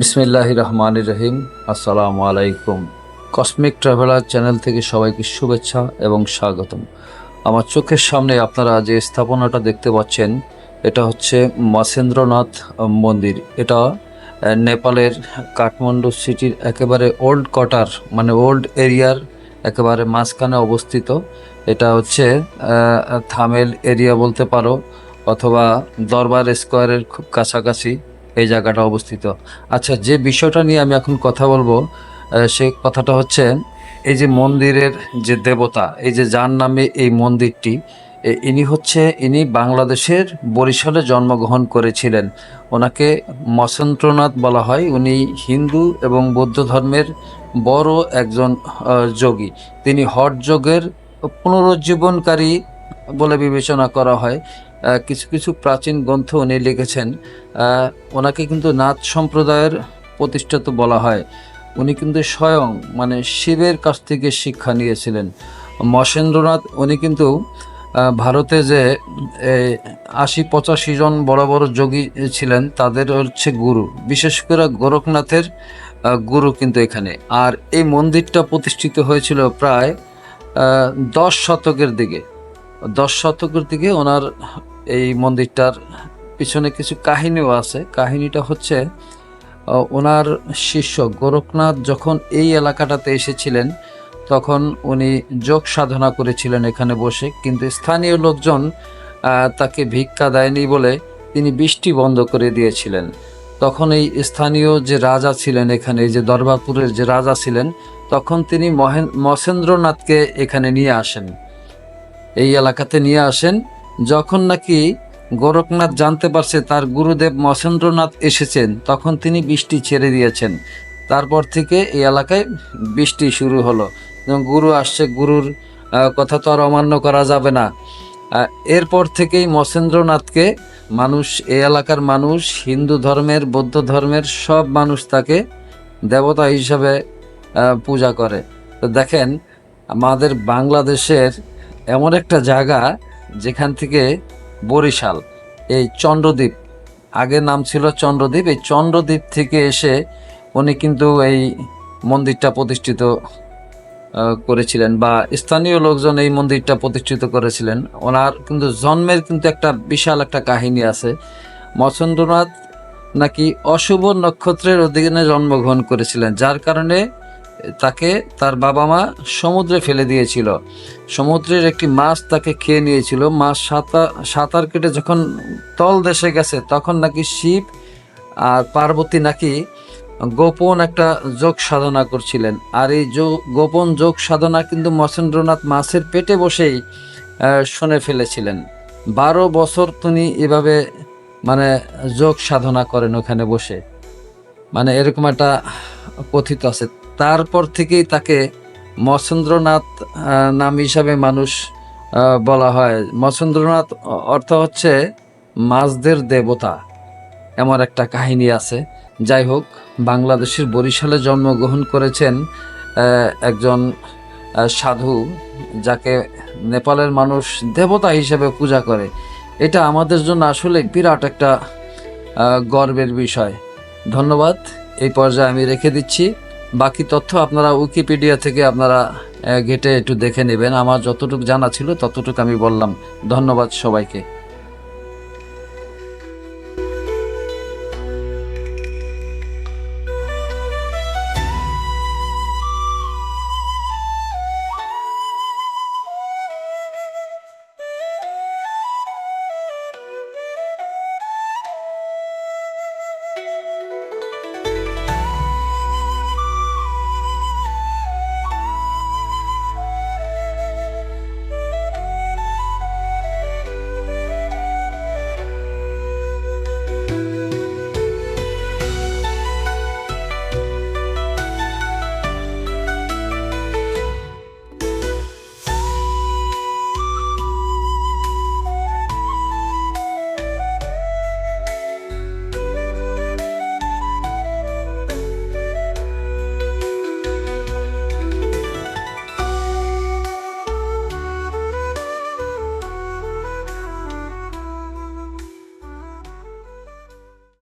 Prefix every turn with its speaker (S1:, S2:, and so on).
S1: বিসমিল্লাহ রহমান রহিম আসসালামু আলাইকুম কসমিক ট্রাভেলার চ্যানেল থেকে সবাইকে শুভেচ্ছা এবং স্বাগতম। আমার চোখের সামনে আপনারা যে স্থাপনাটা দেখতে পাচ্ছেন, এটা হচ্ছে মাসেন্দ্রনাথ মন্দির। এটা নেপালের কাঠমান্ডু সিটির একেবারে ওল্ড কোয়ার্টার মানে ওল্ড এরিয়ার একেবারে মাঝখানে অবস্থিত। এটা হচ্ছে থামেল এরিয়া বলতে পারো, অথবা দরবার স্কোয়ারের খুব কাছাকাছি। এই জায়গাটা অবস্থিত। আচ্ছা যে বিষয়টা নিয়ে আমি এখন কথা বলব সে কথাটা হচ্ছে, এই যে মন্দিরের যে দেবতা, এই যে যার নামে এই মন্দিরটি ইনি হচ্ছে, ইনি বাংলাদেশের বরিশালে জন্মগ্রহণ করেছিলেন। ওনাকে মসেন্দ্রনাথ বলা হয়। উনি হিন্দু এবং বৌদ্ধ ধর্মের বড় একজন যোগী। তিনি হট যোগের পুনরুজ্জীবনকারী বলে বিবেচনা করা হয়। কিছু কিছু প্রাচীন গ্রন্থ উনি লিখেছেন। ওনাকে কিন্তু নাথ সম্প্রদায়ের প্রতিষ্ঠাতা বলা হয়। উনি কিন্তু স্বয়ং মানে শিবের কাছ থেকে শিক্ষা নিয়েছিলেন। মহেন্দ্রনাথ উনি কিন্তু ভারতে যে আশি পঁচাশি জন বড় বড় যোগী ছিলেন, তাদের হচ্ছে গুরু। বিশেষ করে গোরখনাথের গুরু কিন্তু এখানে। আর এই মন্দিরটা প্রতিষ্ঠিত হয়েছিল প্রায় দশ শতকের দিকে। দশ শতকের দিকে ওনার এই মন্দিরটার পিছনে কিছু কাহিনীও আছে। কাহিনীটা হচ্ছে ওনার শিষ্য গোরখনাথ যখন এই এলাকাটাতে এসেছিলেন, তখন উনি যোগ সাধনা করেছিলেন এখানে বসে, কিন্তু স্থানীয় লোকজন তাকে ভিক্ষা দেয়নি বলে তিনি বৃষ্টি বন্ধ করে দিয়েছিলেন। তখন এই স্থানীয় যে রাজা ছিলেন এখানে যে দরবারপুরের যে রাজা ছিলেন, তখন তিনি মহেন মহেন্দ্রনাথকে এখানে নিয়ে আসেন। এই এলাকাতে নিয়ে আসেন যখন নাকি গোরখনাথ জানতে পারছে তার গুরুদেব মহেন্দ্রনাথ এসেছেন, তখন তিনি বৃষ্টি ছেড়ে দিয়েছেন। তারপর থেকে এই এলাকায় বৃষ্টি শুরু হলো। গুরু আসছে, গুরুর কথা তো আর অমান্য করা যাবে না। এরপর থেকেই মহেন্দ্রনাথকে মানুষ, এই এলাকার মানুষ, হিন্দু ধর্মের, বৌদ্ধ ধর্মের সব মানুষ তাকে দেবতা হিসাবে পূজা করে। তো দেখেন, আমাদের বাংলাদেশের এমন একটা জায়গা যেখান থেকে বরিশাল, এই চন্দ্রদ্বীপ, আগে নাম ছিল চন্দ্রদ্বীপ, এই চন্দ্রদ্বীপ থেকে এসে উনি কিন্তু এই মন্দিরটা প্রতিষ্ঠিত করেছিলেন বা স্থানীয় লোকজন এই মন্দিরটা প্রতিষ্ঠিত করেছিলেন। ওনার কিন্তু জন্মের কিন্তু একটা বিশাল একটা কাহিনী আছে। মৎস্যেন্দ্রনাথ নাকি অশুভ নক্ষত্রের অধীনে জন্মগ্রহণ করেছিলেন, যার কারণে তাকে তার বাবা মা সমুদ্রে ফেলে দিয়েছিল। সমুদ্রের একটি মাছ তাকে খেয়ে নিয়েছিল। মাছ সাঁতার সাঁতার কেটে যখন তল দেশে গেছে, তখন নাকি শিব আর পার্বতী নাকি গোপন একটা যোগ সাধনা করছিলেন। আর এই গোপন যোগ সাধনা কিন্তু মহেন্দ্রনাথ মাছের পেটে বসেই শুনে ফেলেছিলেন। বারো বছর তিনি এভাবে মানে যোগ সাধনা করেন ওখানে বসে। মানে এরকম একটা কথিত আছে। তারপর থেকেই তাকে মহেন্দ্রনাথ আহ, নাম হিসাবে মানুষ বলা হয়। মহেন্দ্রনাথ অর্থ হচ্ছে মাছদের দেবতা এমন একটা কাহিনী আছে। যাই হোক বাংলাদেশের বরিশালে জন্মগ্রহণ করেছেন একজন সাধু যাকে নেপালের মানুষ দেবতা হিসেবে পূজা করে। এটা আমাদের জন্য আসলে বিরাট একটা গর্বের বিষয়। ধন্যবাদ। এই পর্যায়ে আমি রেখে দিচ্ছি। বাকি তথ্য আপনারা উইকিপিডিয়া থেকে আপনারা ঘেটে একটু দেখে নেবেন। আমার যতটুকু জানা ছিল ততটুকু আমি বললাম। ধন্যবাদ সবাইকে।